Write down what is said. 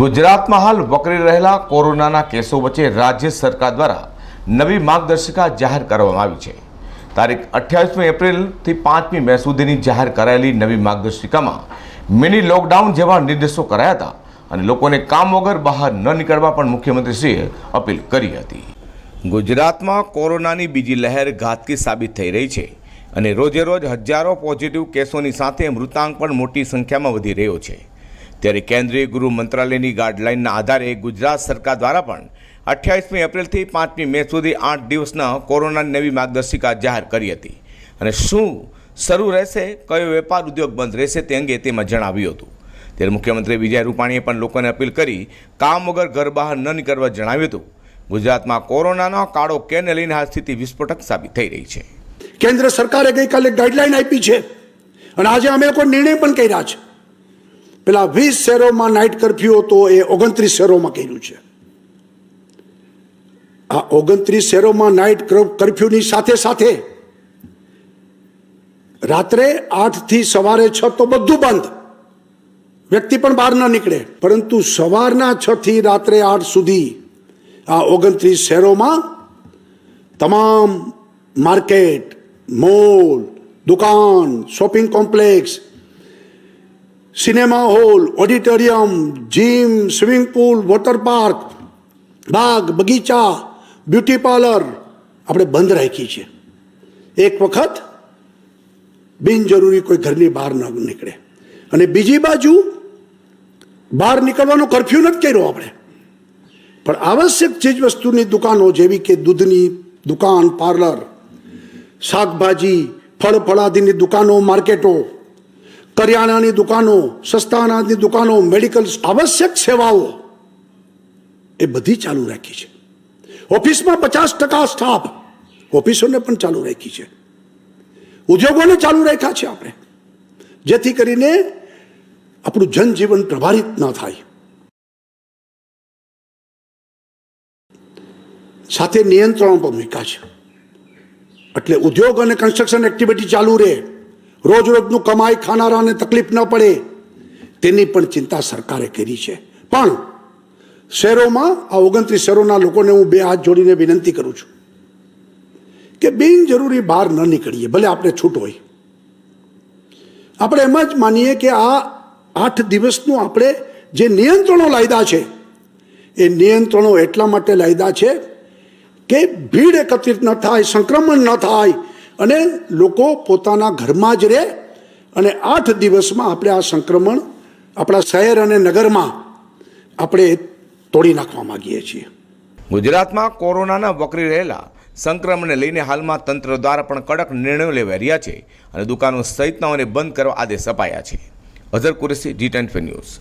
ગુજરાતમાં હાલ વકરી રહેલા કોરોનાના કેસો વચ્ચે રાજ્ય સરકાર દ્વારા નવી માર્ગદર્શિકા જાહેર કરવામાં આવી છે. તારીખ અઠ્યાવીસમી એપ્રિલથી પાંચમી મે સુધીની જાહેર કરાયેલી નવી માર્ગદર્શિકામાં મિની લોકડાઉન જેવા નિર્દેશો કરાયા હતા અને લોકોને કામ વગર બહાર ન નીકળવા પણ મુખ્યમંત્રીશ્રીએ અપીલ કરી હતી. ગુજરાતમાં કોરોનાની બીજી લહેર ઘાતકી સાબિત થઈ રહી છે અને રોજે રોજ હજારો પોઝિટિવ કેસોની સાથે મૃતાંક પણ મોટી સંખ્યામાં વધી રહ્યો છે. ત્યારે કેન્દ્રીય ગૃહ મંત્રાલયની ગાઈડલાઇનના આધારે ગુજરાત સરકાર દ્વારા પણ અઠ્યાવીસમી એપ્રિલથી પાંચમી મે સુધી આઠ દિવસના કોરોનાની નવી માર્ગદર્શિકા જાહેર કરી હતી. અને શું શરૂ રહેશે, કયો વેપાર ઉદ્યોગ બંધ રહેશે તે અંગે તેમાં જણાવ્યું હતું. ત્યારે મુખ્યમંત્રી વિજય રૂપાણીએ પણ લોકોને અપીલ કરી, કામ વગર ઘર બહાર ન નીકળવા જણાવ્યું હતું. ગુજરાતમાં કોરોનાનો કાળો કેને લઈને આ સ્થિતિ વિસ્ફોટક સાબિત થઈ રહી છે. કેન્દ્ર સરકારે ગઈકાલે ગાઈડલાઈન આપી છે. અને આજે અમે લોકો નિર્ણય પણ કર્યા છે. પેલા વીસ શહેરોમાં નાઇટ કરફ્યુ હતો, એ ઓગણત્રીસ શહેરોમાં કર્યું છે. આ ઓગણત્રીસ શહેરોમાં નાઇટ કરફ્યુની સાથે સાથે રાત્રે આઠથી સવારે છ તો બધું બંધ. વ્યક્તિ પણ બહાર ન નીકળે. પરંતુ સવારના છ થી રાત્રે આઠ સુધી આ ઓગણત્રીસ શહેરોમાં તમામ માર્કેટ, મોલ, દુકાન, shopping complex cinema hall auditorium gym swimming pool water park બાગ બગીચા બ્યુટી પાર્લર આપણે બંધ રાખી છે. એક વખત બિનજરૂરી કોઈ ઘરની બહાર ન નીકળે. અને બીજી બાજુ બહાર નીકળવાનો કરફ્યુ નથી કર્યો આપણે. પણ આવશ્યક ચીજ વસ્તુની દુકાનો જેવી કે દૂધની દુકાન પાર્લર શાકભાજી, ફળ ફળાદીની દુકાનો, માર્કેટો કરિયાણાની દુકાનો સસ્તા અનાજની દુકાનો, મેડિકલ આવશ્યક સેવાઓ એ બધી ચાલુ રાખી છે. ઓફિસમાં પચાસ ટકા સ્ટાફ ઓફિસોને પણ ચાલુ રાખી છે. ઉદ્યોગોને ચાલુ રાખ્યા છે આપણે. જેથી કરીને આપણું જનજીવન પ્રભાવિત ન થાય. સાથે નિયંત્રણો પણ મૂક્યા છે. એટલે ઉદ્યોગ અને કન્સ્ટ્રક્શન એક્ટિવિટી ચાલુ રહે. રોજ રોજનું કમાઈ ખાનારાને તકલીફ ન પડે. તેની પણ ચિંતા સરકારે કરી છે. પણ શહેરોમાં આ ઓગણત્રીસ શહેરોના લોકોને હું બે હાથ જોડીને વિનંતી કરું છું કે બિનજરૂરી બહાર ન નીકળીએ, ભલે આપણે છૂટ હોય. આપણે એમ જ માનીએ કે આ આઠ દિવસનું આપણે જે નિયંત્રણો લાયદા છે, એ નિયંત્રણો એટલા માટે લાયદા છે કે ભીડ એકત્રિત ન થાય, સંક્રમણ ન થાય અને લોકો પોતાના ઘરમાં જ રહે અને આઠ દિવસમાં આપણે આ સંક્રમણ આપણા શહેર અને નગરમાં આપણે તોડી નાખવા માગીએ છીએ. ગુજરાતમાં કોરોનાના વકરી રહેલા સંક્રમણને લઈને હાલમાં તંત્ર દ્વારા પણ કડક નિર્ણયો લેવાઈ રહ્યા છે અને દુકાનો સહિતનાઓને બંધ કરવા આદેશ અપાયા છે. Azhar Qureshi G ten news